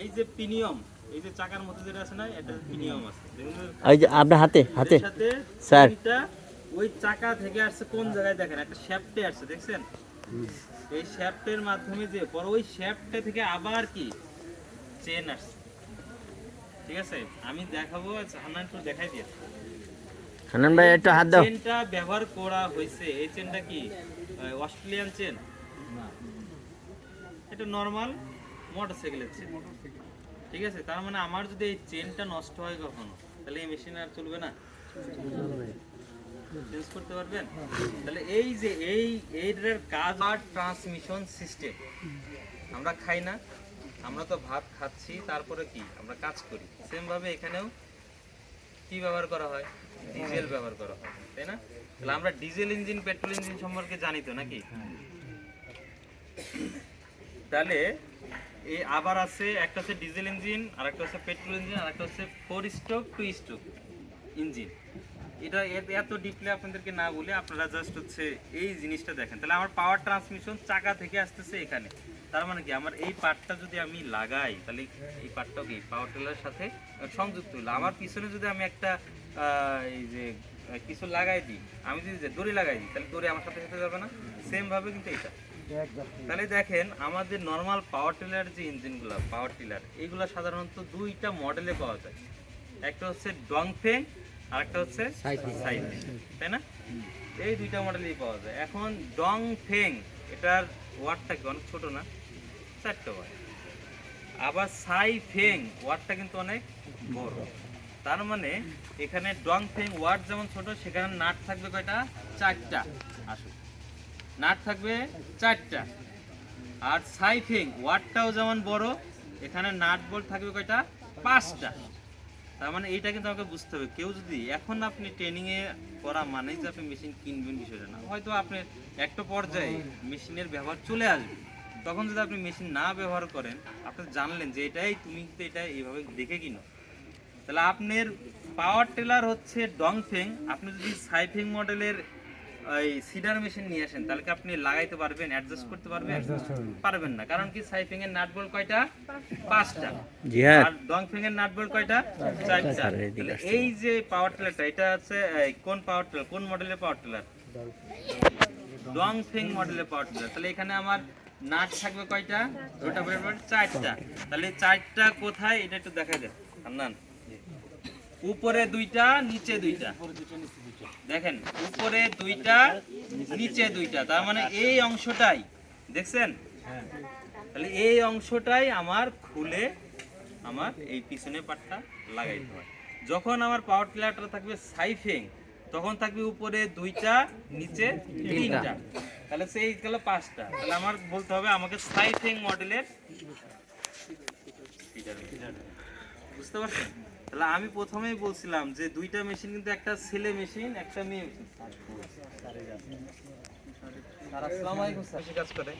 এই যে পিনিয়ম এই যে চাকার মধ্যে যেটা আছে না এটা পিনিয়ম আছে। ওই যে আপনার হাতে হাতে। স্যার। ওই চাকা থেকে আসছে কোন জায়গায় দেখেন একটা শ্যাফটে আসছে দেখছেন? এই শ্যাফটের মাধ্যমে যে পর ওই শ্যাফটে থেকে আবার কি? চেন আসছে। ঠিক আছে? আমি দেখাবো হান্নান একটু দেখাই দিয়ে। হান্নান ভাই একটু হাত দাও। চেনটা ব্যবহার করা হয়েছে এই চেনটা কি অস্ট্রেলিয়ান চেন? এটা নর্মাল মোটরসাইকেলের চেন ঠিক আছে? তার মানে আমার যদি এই চেনটা নষ্ট হয় কখনো, তাহলে এই মেশিন আর চলবে না? চেঞ্জ করতে পারবেন? তাহলে এই যে এই, এইটার কাজ আর ট্রান্সমিশন সিস্টেম আমরা খাই না, আমরা তো ভাত খাচ্ছি, তারপরে কি? আমরা কাজ করি। সেম ভাবে এখানেও কি ব্যবহার করা হয়? ডিজেল ব্যবহার করা হয়, তাই না? তাহলে আমরা ডিজেল ইঞ্জিন, পেট্রোল ইঞ্জিন সম্পর্কে জানি তো নাকি? তাহলে এই আবার আছে, একটা হচ্ছে ডিজেল ইঞ্জিন আর একটা হচ্ছে পেট্রোল ইঞ্জিন আর একটা হচ্ছে four stroke two stroke engine এটা এত ডিপলি আপনাদেরকে না বলে আপনারা জাস্ট হচ্ছে এই জিনিসটা দেখেন। তাহলে আমার পাওয়ার ট্রান্সমিশন চাকা থেকে আসতেছে এখানে। তার মানে কি? আমার এই পার্টটা যদি আমি লাগাই, তাহলে এই পার্টটাও কি? পাওয়ার টেলার সাথে সংযুক্ত হলো আমার পিছনে যদি আমি একটা এই যে, কিছু লাগাই দিই, আমি যদি দড়ি লাগাই দিই, তাহলে দড়ি আমার সাথে সাথে যাবে না? সেমভাবে কিন্তু এটা। তাহলে দেখেন আমাদের নর্মাল পাওয়ার টিলার যে ইঞ্জিনগুলো পাওয়ার টিলার এগুলো সাধারণত দুইটা মডেলে পাওয়া যায়। একটা হচ্ছে ডংফেং আর একটা হচ্ছে সাইফেং তাই না? এই দুইটা মডেলেই পাওয়া যায়। এখন ডং ফেং এটার ওয়ার্ডটা কি অনেক ছোট না? চারটে ওয়ার্ড আবার সাই ফেং ওয়ার্ডটা কিন্তু অনেক বড়। তার মানে এখানে ডং ফেং ওয়ার্ড যেমন ছোট সেখানে নাট থাকবে কয়টা? চারটা। আসুন। নাট থাকবে চারটা। আর সাইফিং, ওয়াটটাও যেমন বড়, এখানে নাট বোল্ট থাকবে কয়টা? পাঁচটা। তার মানে এইটা কিন্তু আমাকে বুঝতে হবে। কেউ যদি এখন আপনি ট্রেনিংয়ে করা মানেই যে আপনি মেশিন কিনবেন বিষয়টা না। হয়তো আপনি একটা পর্যায়ে মেশিনের ব্যবহার চলে আসবে। তখন যদি আপনি মেশিন না ব্যবহার করেন, আপনি জানলেন যে এটাই, তুমি কিন্তু এটা এইভাবে দেখে কিনো। তাহলে আপনার পাওয়ার টেলার হচ্ছে ডংফেং আপনি যদি সাইফিং মডেলের ওই সিডার মেশিন নিয়ে আসেন তাহলে কি আপনি লাগাইতে পারবেন অ্যাডজাস্ট করতে পারবেন? পারবেন না কারণ কি সাইফিং এর নাট বল কয়টা? পাঁচটা। জি হ্যাঁ। আর ডংফেং এর নাট বল কয়টা? চারটা। এই যে পাওয়ার টেলারটা এটা এই, কোন পাওয়ার টেলার কোন মডেলের পাওয়ার টেলার ডংফেং মডেলের পাওয়ার টেলার তাহলে এখানে আমার নাট থাকবে কয়টা? দুটা চারটা। তাহলে চারটা কোথায়? এটা একটু দেখা দেন আন্নান। উপরে দুইটা নিচে দুইটা। দেখেন উপরে দুইটা নিচে দুইটা তার মানে এই অংশটাই দেখছেন? তাহলে এই অংশটাই আমার খুলে আমার এই পিছনে পাটটা লাগাইতে হয়। যখন আমার পাওয়ার টিলারটা থাকবে সাইফিং তখন থাকবে উপরে দুইটা নিচে তিনটা। তাহলে সেই গেল পাঁচটা। তাহলে আমার বলতে হবে আমাকে সাইফিং মডেলের বুঝতে পারছেন? তাহলে আমি প্রথমেই বলছিলাম যে দুইটা মেশিন কিন্তু একটা ছেলে মেশিন একটা মেয়ে মেশিন স্যার, আসসালামু আলাইকুম স্যার। কৃষি কাজ করে।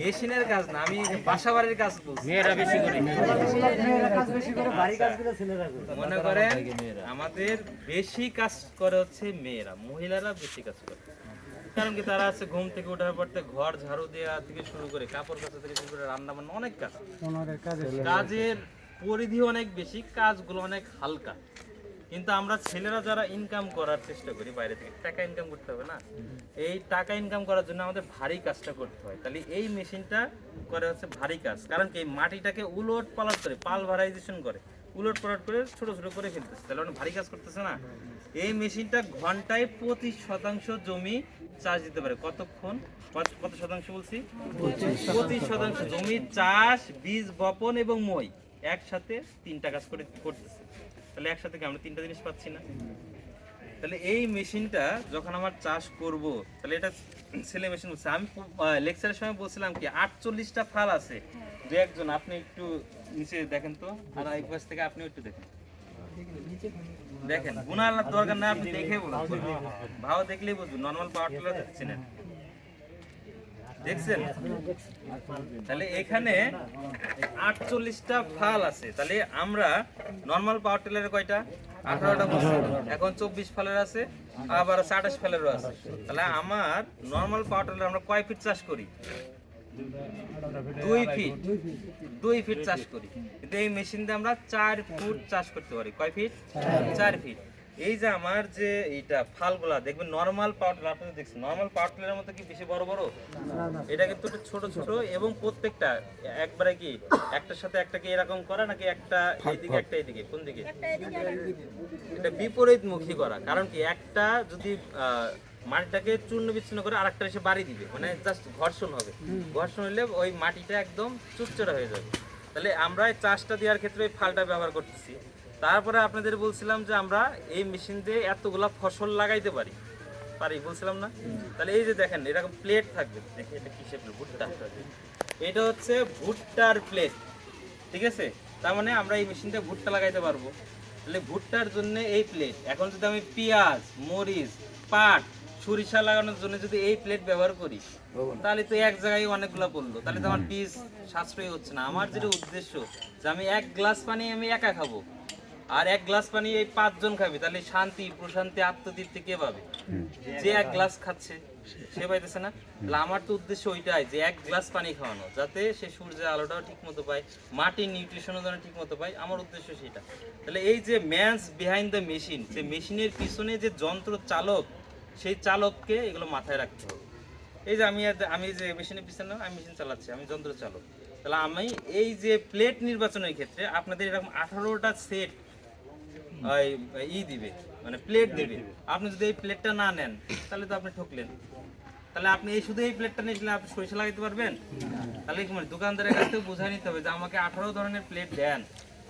মেশিনের কাজ না আমি বাসা বাড়ির কাজ বলছি। মেয়েরা বেশি করে। মনে করেন আমাদের বেশি কাজ করে হচ্ছে মেয়েরা মহিলারা বেশি কাজ করে। কারণ কি তারা আছে ঘুম থেকে ওঠার পর ঘর ঝাড়ু দেওয়া থেকে শুরু করে কাপড় কাচা থেকে শুরু করে রান্না বান্না অনেক কাজ। কাজের পরিধি অনেক বেশি কাজগুলো অনেক হালকা। কিন্তু আমরা ছেলেরা যারা ইনকাম করার চেষ্টা করি বাইরে থেকে টাকা ইনকাম করতে হবে না? এই টাকা ইনকাম করার জন্য আমাদের ভারী কাজটা করতে হয়। তাহলে এই মেশিনটা করে হচ্ছে ভারী কাজ। কারণ কি মাটিটাকে উলট পালট করে পাল ভারাইজেশন করে উলট পালট করে ছোট ছোট করে ফেলতেছে। তাহলে অনেক ভারী কাজ করতেছে না? এই মেশিনটা ঘন্টায় পঁচিশ শতাংশ জমি চাষ দিতে পারে? কতক্ষণ? কত- শতাংশ বলছি? প্রতি শতাংশ। জমি চাষ বীজ বপন এবং মই একসাথে তিনটা কাজ করে করতেছে। তাহলে একসাথে কি আমরা তিনটা জিনিস পাচ্ছি না? তাহলে এই মেশিনটা যখন আমার চাষ করব তাহলে এটা ছেলে মেশিন বলছে। আমি লেকচারের সময় বলছিলাম কি আটচল্লিশটা ফাল আছে। দু একজন আপনি একটু নিচে দেখেন তো। আর এক পাশ থেকে আপনিও একটু দেখেন। দেখেন দরকার না আপনি দেখে বলুন। ভাও দেখলেই নর্মাল পাওয়ার টিলার দেখছেন? তাহলে এখানে আটচল্লিশটা ফাল আছে। তাহলে আমরা নর্মাল পাওয়ার টিলারের কয়টা? আঠারোটা এখন চব্বিশ ফালের আছে, আবার আছে ফালেরও আছে। তাহলে আমার নর্মাল পাওয়ার টিলার আমরা কয় ফিট চাষ করি? দুই ফিট দুই ফিট চাষ করি। কিন্তু এই মেশিন দিয়ে আমরা চার ফুট চাষ করতে পারি। কয় ফিট চার ফিট এই যে আমার যে এইটা ফালগুলা, দেখবেন নর্মাল পাওয়ার টিলার আপনি দেখছেন নর্মাল পাওয়ার টিলারের মতো কি বেশি বড় বড়? এটা কিন্তু ছোট ছোট এবং প্রত্যেকটা, একবারে কি একটার সাথে একটা কি এরকম করা নাকি একটা এইদিকে একটা এইদিকে? কোন দিকে? এটা বিপরীত মুখী করা। কারণ কি একটা যদি মাটিটাকে চূর্ণ বিচ্ছিন্ন করে আরেকটা এসে বাড়ি দিবে। মানে জাস্ট ঘর্ষণ হবে। ঘর্ষণ হলে ওই মাটিটা একদম চুরচুরা হয়ে যাবে। তাহলে আমরা এই চাষটা দেওয়ার ক্ষেত্রে ওই ফালটা ব্যবহার করতেছি। তারপরে আপনাদের বলছিলাম যে আমরা এই মেশিন দিয়ে এতগুলা ফসল লাগাইতে পারি। পারি বলছিলাম না? তাহলে এই যে দেখেন এরকম প্লেট থাকবে। দেখি এটা প্লেট ভুট্টা। এটা হচ্ছে ভুট্টার প্লেট ঠিক আছে? তার মানে আমরা এই মেশিনটা ভুট্টা লাগাইতে পারব। তাহলে ভুট্টার জন্য এই প্লেট এখন যদি আমি পেঁয়াজ মরিচ পাট সরিষা লাগানোর জন্য যদি এই প্লেট ব্যবহার করি তাহলে তো এক জায়গায় অনেকগুলো পড়ল তাহলে তো আমার বীজ সাশ্রয় হচ্ছে না। আমার যেটা উদ্দেশ্য যে আমি এক গ্লাস পানি আমি একা খাব। আর এক গ্লাস পানি এই পাঁচজন খাবে তাহলে শান্তি প্রশান্তি আত্মতৃপ্তি কে পাবে? যে এক গ্লাস খাচ্ছে সে পাইতেছে না। তাহলে আমার তো উদ্দেশ্য ওইটাই যে এক গ্লাস পানি খাওয়ানো যাতে সে সূর্যের আলোটাও ঠিক মতো পায় মাটির নিউট্রিশনও যেন ঠিক মতো পায়। আমার উদ্দেশ্য সেটা। তাহলে এই যে ম্যানস বিহাইন্ড দ্য মেশিন যে মেশিনের পিছনে যে যন্ত্র চালক সেই চালককে এগুলো মাথায় রাখতে হবে। এই যে আমি আমি যে মেশিনের পিছনে না, আমি মেশিন চালাচ্ছি আমি যন্ত্র চালক। তাহলে আমি এই যে প্লেট নির্বাচনের ক্ষেত্রে আপনাদের এরকম আঠারোটা সেট ই দিবে মানে প্লেট দিবে। আপনি যদি এই প্লেটটা না নেন তাহলে তো আপনি ঠকলেন। তাহলে আপনি এই শুধু এই প্লেটটা নিয়েছিলেন আপনি সরিষা লাগাইতে পারবেন? তাহলে কি মানে দোকানদারের কাছ থেকে বোঝাই নিতে হবে যে আমাকে আঠারো ধরনের প্লেট দেন।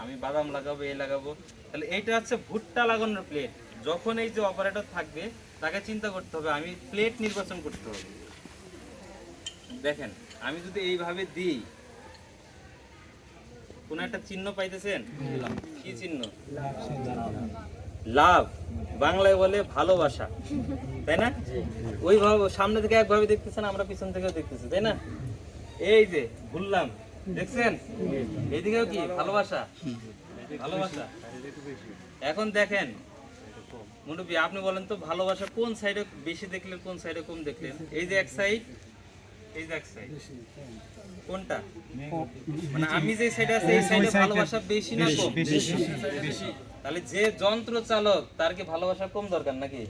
আমি বাদাম লাগাবো এই লাগাবো। তাহলে এইটা হচ্ছে ভুট্টা লাগানোর প্লেট যখন এই যে অপারেটর থাকবে তাকে চিন্তা করতে হবে আমি প্লেট নির্বাচন করতে হবে। দেখেন আমি যদি এইভাবে দিই কোন একটা চিহ্ন পাইতেছেন? কি চিহ্ন? লাভ বাংলায় বলে ভালোবাসা তাই না? ওইভাবে সামনে থেকে একভাবে দেখতেছেন আমরা পিছন থেকেও দেখতেছি তাই না? এই যে ভুললাম দেখছেন? এইদিকেও কি? ভালোবাসা? ভালোবাসা? এখন দেখেন মুরব্বী আপনি বলেন তো ভালোবাসা কোন সাইডে বেশি দেখলেন কোন সাইডে কম দেখলেন? এই যে এক সাইড এই যে এক সাইড কোনটা? মানে আমি যে সাইডে আছি এই সাইডে ভালোবাসা বেশি না কম? তাহলে যে যন্ত্র চালক তার কি ভালোবাসা কম দরকার নাকি?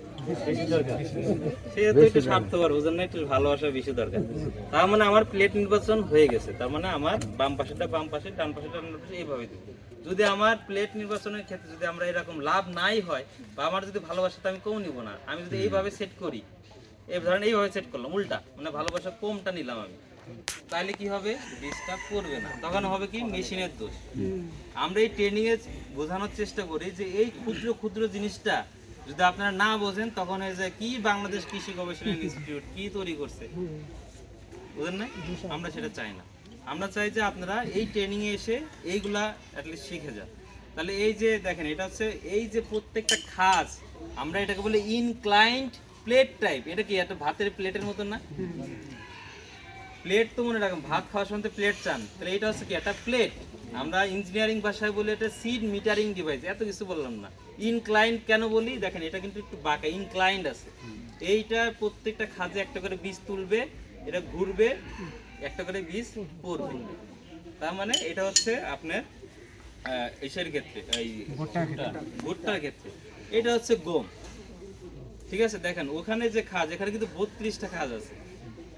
বেশি দরকার। সে তো একটু স্বার্থপর বুঝেন না একটু ভালোবাসা বেশি দরকার। তার মানে আমার প্লেট নির্বাচন হয়ে গেছে তার মানে আমার বাম পাশেটা বাম পাশে ডান পাশেটা ডান পাশে এইভাবে দিব। যদি আমার প্লেট নির্বাচনের ক্ষেত্রে যদি আমরা এরকম লাভ নাই হয় বা আমার যদি ভালোবাসাটা আমি কম নিব না। আমি যদি এইভাবে সেট করি এই ধরেন এইভাবে সেট করলাম উল্টা মানে ভালোবাসা কমটা নিলাম আমি। তাহলে কি হবে? ডিস্টার্ব করবে না। তখন হবে কি? মেশিনের দোষ। আমরা এই ট্রেনিং এ বোঝানোর চেষ্টা করি যে এই ক্ষুদ্র ক্ষুদ্র জিনিসটা যদি আপনারা না বোঝেন তখন এই যে কি বাংলাদেশ কৃষি গবেষণা ইনস্টিটিউট কি তৈরি করছে? বুঝেন না আমরা সেটা চাই না। আমরা চাই যে আপনারা এই ট্রেনিং এ এসে এইগুলা অ্যাটলিস্ট শিখে যান। তাহলে এই যে দেখেন, এটা হচ্ছে এই যে প্রত্যেকটা খাজ আমরা এটাকে বলি ইনক্লাইন্ড প্লেট টাইপ এটা কি একটা ভাতের প্লেটের মতন না? প্লেট তো মনে রাখেন, ভাত খাওয়ার সময় প্লেট চান। তাহলে এটা হচ্ছে কি, একটা প্লেট আমরা ইঞ্জিনিয়ারিং ভাষায় বলি এটা সিড মিটারিং ডিভাইস এত কিছু বললাম না। ইনক্লাইন্ড কেন বলি? দেখেন, এটা কিন্তু একটু বাঁকা ইনক্লাইন্ড আছে। এইটা প্রত্যেকটা খাজে একটা করে বীজ তুলবে, এটা ঘুরবে একটা করে বীজ পড়বে। তার মানে এটা হচ্ছে আপনার ইসের ক্ষেত্রে এই ভুট্টার ক্ষেত্রে। এটা হচ্ছে গম। ঠিক আছে দেখেন ওখানে যে খাজ এখানে কিন্তু বত্রিশটা খাজ আছে।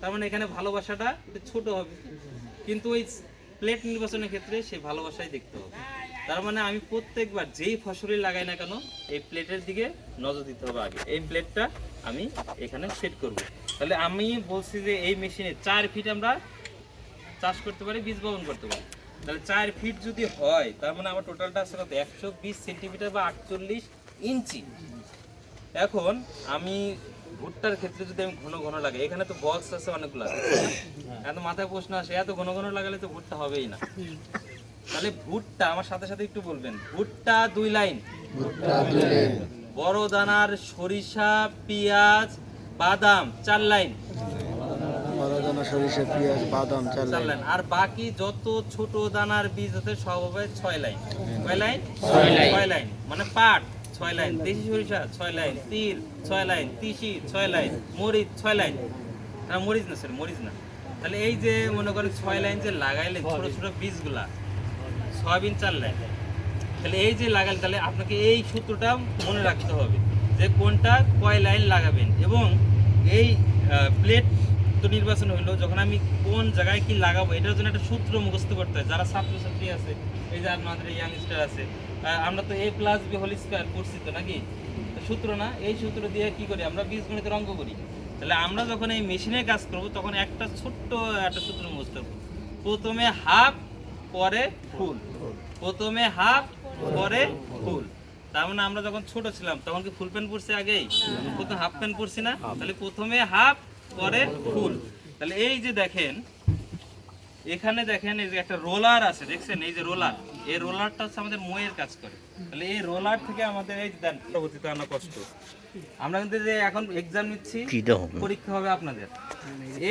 তার মানে এখানে ভালোবাসাটা ছোট হবে। কিন্তু ওই প্লেট নির্বাচনের ক্ষেত্রে সেই ভালোবাসাই দেখতে হবে। তার মানে আমি প্রত্যেকবার যেই ফসলই লাগাই না কেন এই প্লেটের দিকে নজর দিতে হবে আগে। এই প্লেটটা আমি এখানে সেট করব। তাহলে আমি বলছি যে এই মেশিনে চার ফিট আমরা চাষ করতে পারি বীজ বপন করতে পারি। তাহলে চার ফিট যদি হয় তার মানে আমার টোটালটা আছে কত? একশো বিশ সেন্টিমিটার বা আটচল্লিশ ইঞ্চি। এখন আমি ভুট্টার ক্ষেত্রে যদি আমি ঘন ঘন লাগাই এখানে তো বক্স আছে অনেকগুলো এত মাথায় প্রশ্ন আসে এত ঘন ঘন লাগালে তো ভুট্টা হবেই না। তাহলে ভুট্টা আমার সাথে সাথে একটু বলবেন। ভুট্টা দুই লাইন। বড় দানার সরিষা পেঁয়াজ বাদাম চার লাইন। দানা সরিষা পেঁয়াজ বাদাম চার লাইন। আর বাকি যত ছোট দানার বীজ আছে সব হবে ছয় লাইন। কয় লাইন? ছয় লাইন। মানে পাট ছয় লাইন। দেশি সরিষা ছয় লাইন। তিল ছয় লাইন। তিসি ছয় লাইন। মরিচ ছয় লাইন। না মরিচ না স্যার মরিচ না। তাহলে এই যে মনে করেন ছয় লাইন যে লাগাইলে ছোট ছোট বীজগুলা সয়াবিন চার লাইন। তাহলে এই যে লাগালে তাহলে আপনাকে এই সূত্রটা মনে রাখতে হবে যে কোনটা কয় লাইন লাগাবেন। এবং এই প্লেট তো নির্বাচন হইল, যখন আমি কোন জায়গায় কি লাগাবো, এটার জন্য একটা সূত্র মুখস্থ করতে হয়। যারা ছাত্রছাত্রী আছে, এই যে আমাদের ইয়াংস্টার আছে আমরা তো A plus B whole square করছি তো নাকি? সূত্র না? এই সূত্র দিয়ে কি করি? আমরা বীজগণিতের অঙ্ক করি। তাহলে আমরা যখন এই মেশিনে কাজ করব, তখন একটা ছোট্ট একটা সূত্র মুখস্থ করব। প্রথমে হাফ পরে ফুল প্রথমে হাফ পরে ফুল তার মানে আমরা যখন ছোট ছিলাম তখন কি ফুল প্যান্ট পরছি আগেই? প্রথম হাফ প্যান্ট পরছি না? তাহলে প্রথমে হাফ পরে ফুল। তাহলে এই যে দেখেন এখানে দেখেন এই যে একটা রোলার আছে দেখছেন? এই যে রোলার। এই রোলারটা হচ্ছে আমাদের ময়ের কাজ করে। তাহলে এই রোলার থেকে আমাদের এই দেন পরবর্তীতে আনা কষ্ট। আমরা কিন্তু যে এখন এক্সাম নিচ্ছি পরীক্ষা হবে আপনাদের।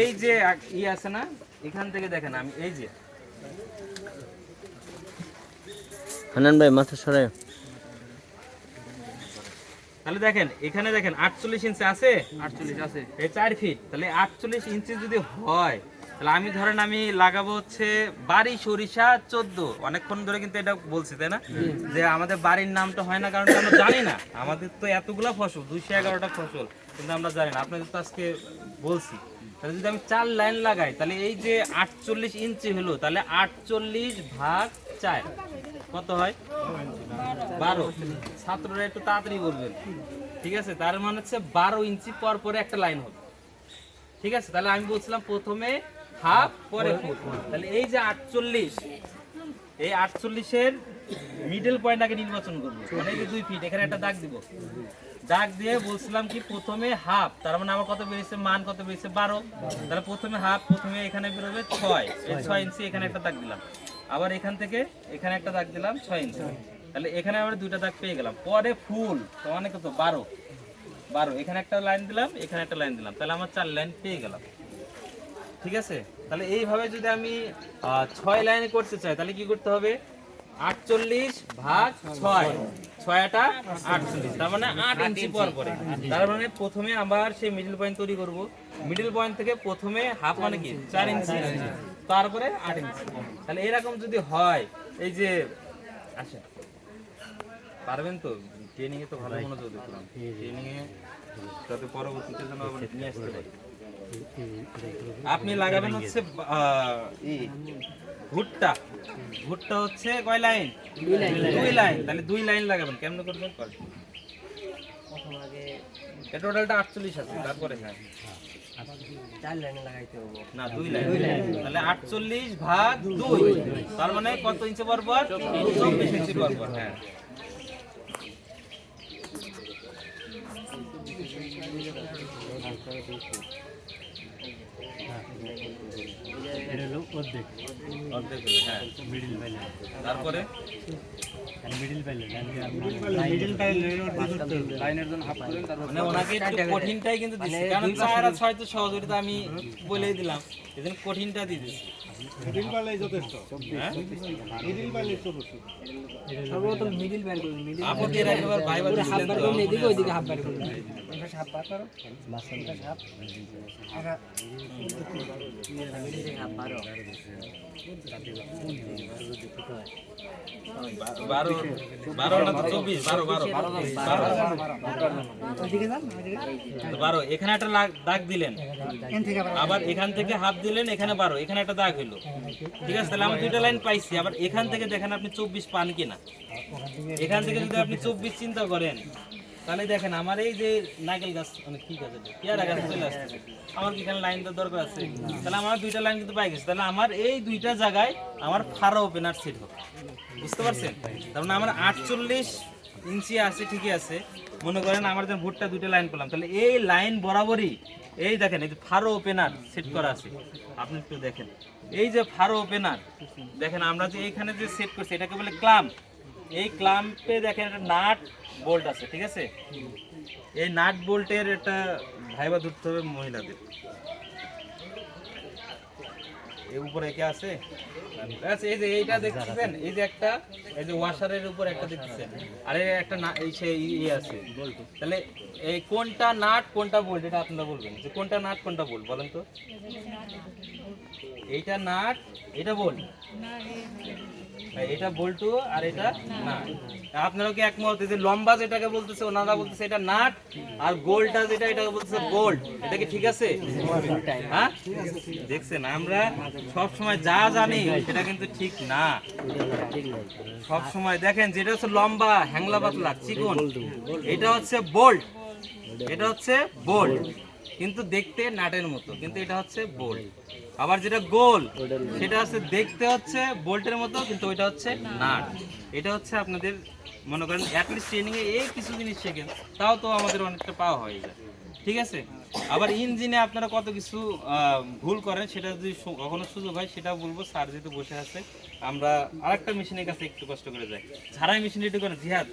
এই যে ই আছে না এখান থেকে দেখেন আমি এই যে। হানান ভাই মাথা সরাই তাহলে দেখেন এখানে দেখেন আটচল্লিশ ইঞ্চি আছে। আটচল্লিশ আছে। এই চার ফিট তাহলে আটচল্লিশ ইঞ্চি যদি হয় তাহলে আমি ধরেন আমি লাগাবো হচ্ছে বাড়ি সরিষা চোদ্দ। অনেকক্ষণ ধরে কিন্তু এটা বলছি তাই না? যে আমাদের বাড়ির নামটা হয় না কারণ আমরা জানি না। আমাদের তো এতগুলা ফসল দুইশো এগারোটা ফসল কিন্তু আমরা জানি না। আপনাদের তো আজকে বলছি। তাহলে যদি আমি চার লাইন লাগাই তাহলে এই যে আটচল্লিশ ইঞ্চি হলো তাহলে আটচল্লিশ ভাগ চার কত হয়? বারো। ছাত্ররা একটু তাড়াতাড়ি বলবেন। ঠিক আছে? তার মানে হচ্ছে বারো ইঞ্চি পর পরে একটা লাইন হবে। ঠিক আছে? তাহলে আমি বলছিলাম প্রথমে হাফ, পরে তাহলে এই যে আটচল্লিশ, এই আটচল্লিশের মিডল পয়েন্ট আগে নির্বাচন করব। মানে যে দুই ফিট এখানে একটা দাগ দিব। দাগ দিয়ে বলছিলাম কি প্রথমে হাফ, তার মানে আমার কত বেরিয়েছে? মান কত বেরিয়েছে? বারো। তাহলে প্রথমে হাফ, প্রথমে এখানে বেরোবে ছয়। এই ছয় ইঞ্চি এখানে একটা দাগ দিলাম। আবার এখান থেকে এখানে একটা দাগ দিলাম ছয় ইঞ্চি। তাহলে এখানে আবার দুইটা দাগ পেয়ে গেলাম। পরে ফুল মানে কত বারো। বারো এখানে একটা লাইন দিলাম এখানে একটা লাইন দিলাম। তাহলে আমার চার লাইন পেয়ে গেলাম। ঠিক আছে? তাহলে এইভাবে যদি আমি ছয় লাইনে করতে চাই তাহলে কি করতে হবে? আটচল্লিশ ভাগ ছয়। ছয়টা আটচল্লিশ। তার মানে আট ইঞ্চি পর পরে। তার মানে প্রথমে আবার সেই মিডল পয়েন্ট তৈরি করব। মিডল পয়েন্ট থেকে প্রথমে হাফ মানে কি? চার ইঞ্চি। তারপরে আট ইঞ্চি। তাহলে এরকম যদি হয় এই যে আচ্ছা পারবেন তো? ট্রেনিং এ তো ভালো মনোযোগ দিলাম ট্রেনিং এ যাতে পরবর্তীতে যেন আবার নিয়ে আসতে পারি। আপনি লাগাবেন হচ্ছে ভুট্টা। ভুট্টা হচ্ছে কয় লাইন? দুই লাইন। তাহলে দুই লাইন লাগাবেন কেমন করবেন? করেন। এ টোটালটা আটচল্লিশ আছে তারপরে হ্যাঁ। না দুই লাইন। তাহলে আটচল্লিশ ভাগ দুই। তার মানে কত ইঞ্চি পর পর চব্বিশ ইঞ্চি পর পর হ্যাঁ অর্ধেক হলো, হ্যাঁ তারপরে মানে ওনাকে একটু কঠিনটাই কিন্তু দিচ্ছি কারণ আর ছয় তো আমি বলেই দিলাম এজন্য কঠিনটা দিয়ে দিচ্ছি হ্যাঁ? সর্বপ্রথম মিডিল করুন মিডিল আপত্তি এর একবার মনে এদিকে। ওইদিকে হাফ বের করুন বারো তো চব্বিশ বারো বারো বারো বারো এখানে একটা দাগ দিলেন। আবার এখান থেকে হাফ দিলেন, এখানে বারো, এখানে একটা দাগ হইল। ঠিক আছে, তাহলে আমি দুইটা লাইন পাইছি। আবার এখান থেকে দেখেন আপনি চব্বিশ পান কিনা। এখান থেকে যদি আপনি চব্বিশ চিন্তা করেন তাহলে দেখেন, আমার এই যে নারকেল গাছ মানে কি গাছ? পেয়ারা গাছ চলে আসছে। আমার কি এখানে লাইন তো দরকার আছে? তাহলে আমার দুইটা লাইন কিন্তু পাই গেছে। তাহলে আমার এই দুইটা জায়গায় আমার ফারা ওপেনার সেট হবে। বুঝতে পারছেন? তার মানে আমার আটচল্লিশ ইঞ্চি আছে, ঠিকই আছে। মনে করেন আমার যেন ভুট্টা দুইটা লাইন পেলাম তাহলে এই লাইন বরাবরই এই দেখেন, এই যে ফারো ওপেনার সেট করা আছে। আপনি একটু দেখেন। এই যে ফারো ওপেনার দেখেন আমরা যে এইখানে যে সেট করছি, এটাকে বলে ক্লাম্প এই ক্লাম্পে দেখেন একটা নাট বোল্ট আছে ঠিক আছে? এই নাট বোল্টের একটা ভাইবা ধরতে হবে মহিলাদের। এই উপরে কে আছে? আচ্ছা এই যে এইটা দেখতেছেন? এই যে একটা এই যে ওয়াশারের উপর একটা দেখতেছেন। আর একটা না এই সেই ইয়ে আছে। তাহলে এই কোনটা নাট কোনটা বোল্ট? এটা আপনারা বলবেন। যে কোনটা নাট কোনটা বোল্ট? বলেন তো। এইটা নাট এটা বোল্ট? এটা বল্টু আর এটা নাট। আপনারা কি একমত? যে লম্বা যেটাকে বলতেছে, ওনারা বলতেছে এটা নাট, আর গোলটা যেটা, এটাকে বলতেছে বোল্ট এটা কি ঠিক আছে? হ্যাঁ? দেখছেন, আমরা সব সময় যা জানি, সেটা কিন্তু ঠিক না। সব সময় দেখেন, যেটা হচ্ছে লম্বা, হ্যাংলা পাতলা, চিকন, এটা হচ্ছে বোল্ট এটা হচ্ছে বোল্ট কিন্তু দেখতে নাটের মতো, কিন্তু এটা হচ্ছে বোল্ট আবার যেটা গোল, সেটা হচ্ছে দেখতে হচ্ছে বোল্টের মতো, কিন্তু ওইটা হচ্ছে নাট। এটা হচ্ছে আপনাদের, মনে করেন অ্যাটলিস্ট ট্রেনিং এ এই কিছু জিনিস শেখেন, তাও তো আমাদের অনেকটা পাওয়া হয়ে যায়। ঠিক আছে? আবার ইঞ্জিনে আপনারা কত কিছু ভুল করেন, সেটা যদি কখনো সুযোগ হয়, সেটাও বলব। স্যার যেহেতু বসে আছে, আমরা আরেকটা মেশিনের কাছে একটু কষ্ট করে যাই। ঝাড়াই মেশিন রেডি করে জিহাদ?